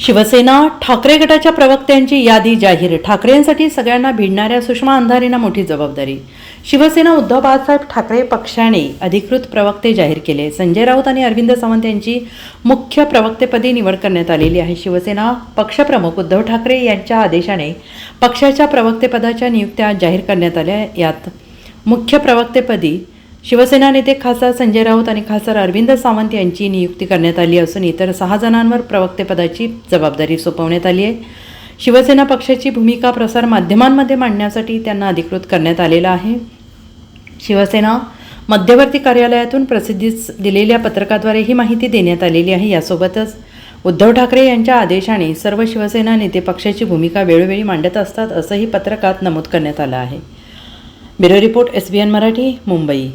शिवसेना ठाकरे गटाच्या प्रवक्त्यांची यादी जाहीर. ठाकरेंसाठी सगळ्यांना भिडणाऱ्या सुषमा अंधारेंना मोठी जबाबदारी. शिवसेना उद्धव बाळासाहेब ठाकरे पक्षाने अधिकृत प्रवक्ते जाहीर केले. संजय राऊत आणि अरविंद सावंत यांची मुख्य प्रवक्तेपदी निवड करण्यात आलेली आहे. शिवसेना पक्षप्रमुख उद्धव ठाकरे यांच्या आदेशाने पक्षाच्या प्रवक्तेपदाच्या नियुक्त्या जाहीर करण्यात आल्या. यात मुख्य प्रवक्तेपदी शिवसेना नेते खासदार संजय राऊत आणि खासदार अरविंद सावंत यांची नियुक्ती करण्यात आली असून इतर सहा जणांवर प्रवक्तेपदाची जबाबदारी सोपवण्यात आली आहे. शिवसेना पक्षाची भूमिका प्रसार माध्यमांमध्ये मांडण्यासाठी त्यांना अधिकृत करण्यात आलेला आहे. शिवसेना मध्यवर्ती कार्यालयातून प्रसिद्धीस दिलेल्या पत्रकाद्वारे ही माहिती देण्यात आलेली आहे. यासोबतच उद्धव ठाकरे यांच्या आदेशाने सर्व शिवसेना नेते पक्षाची भूमिका वेळोवेळी मांडत असतात असंही पत्रकात नमूद करण्यात आलं आहे. Bureau report S B N Marathi Mumbai.